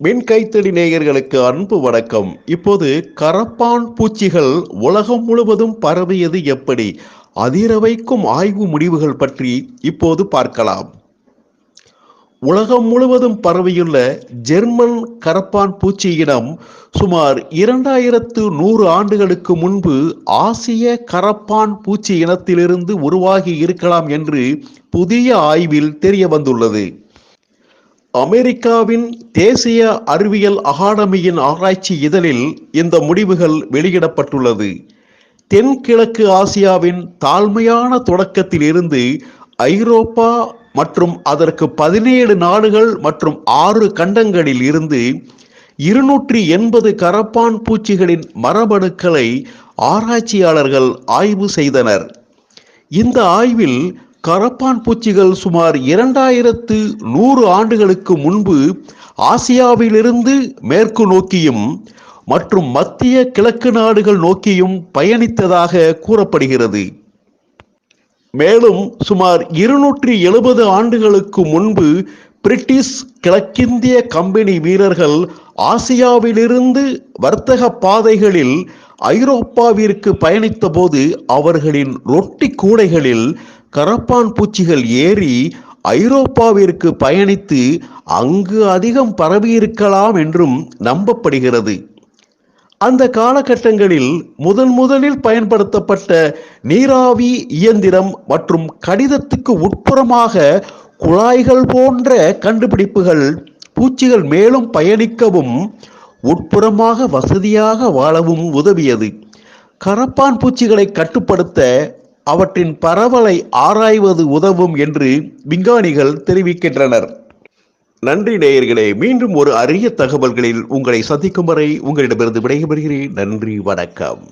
மின் கைத்தடி நேயர்களுக்கு அன்பு வணக்கம். இப்போது கரப்பான் பூச்சிகள் உலகம் முழுவதும் பரவியது எப்படி? அதிர வைக்கும் ஆய்வு முடிவுகள் பற்றி இப்போது பார்க்கலாம். உலகம் முழுவதும் பரவியுள்ள ஜெர்மன் கரப்பான் பூச்சி இனம் சுமார் இரண்டாயிரத்து நூறு ஆண்டுகளுக்கு முன்பு ஆசிய கரப்பான் பூச்சி இனத்திலிருந்து உருவாகி இருக்கலாம் என்று புதிய ஆய்வில் தெரிய வந்துள்ளது அமெரிக்காவின் தேசிய அறிவியல் அகாடமியின் ஆராய்ச்சி இதழில் இந்த முடிவுகள் வெளியிடப்பட்டுள்ளது. தென்கிழக்கு ஆசியாவின் தாழ்மையான தொடக்கத்தில் இருந்து ஐரோப்பா மற்றும் அதற்கு பதினேழு நாடுகள் மற்றும் ஆறு கண்டங்களில் இருந்து இருநூற்றி எண்பது கரப்பான் பூச்சிகளின் மரபணுக்களை ஆராய்ச்சியாளர்கள் ஆய்வு செய்தனர். இந்த ஆய்வில் கரப்பான் பூச்சிகள் சுமார் இரண்டாயிரத்து நூறு ஆண்டுகளுக்கு முன்பு ஆசியாவிலிருந்து மேற்கு நோக்கியும் மற்றும் மத்திய கிழக்கு நாடுகள் நோக்கியும் பயணித்ததாக கூறப்படுகிறது. மேலும் சுமார் இருநூற்றி எழுபது ஆண்டுகளுக்கு முன்பு பிரிட்டிஷ் கிழக்கிந்திய கம்பெனி வீரர்கள் ஆசியாவிலிருந்து வர்த்தக பாதைகளில் ஐரோப்பாவிற்கு பயணித்த போது அவர்களின் ரொட்டி கூடைகளில் கரப்பான் பூச்சிகள் ஏறி ஐரோப்பாவிற்கு பயணித்து அங்கு அதிகம் பரவியிருக்கலாம் என்றும் நம்பப்படுகிறது. அந்த காலகட்டங்களில் முதன் முதலில் பயன்படுத்தப்பட்ட நீராவி இயந்திரம் மற்றும் கடிதத்துக்கு உட்புறமாக குழாய்கள் போன்ற கண்டுபிடிப்புகள் பூச்சிகள் மேலும் பயணிக்கவும் உட்புறமாக வசதியாக வாழவும் உதவியது. கரப்பான் பூச்சிகளை கட்டுப்படுத்த அவற்றின் பரவலை ஆராய்வது உதவும் என்று விஞ்ஞானிகள் தெரிவிக்கின்றனர். நன்றி நேயர்களே மீண்டும் ஒரு அரிய தகவல்களில் உங்களை சந்திக்கும் வரை உங்களிடமிருந்து விடைபெறுகிறேன். நன்றி வணக்கம்.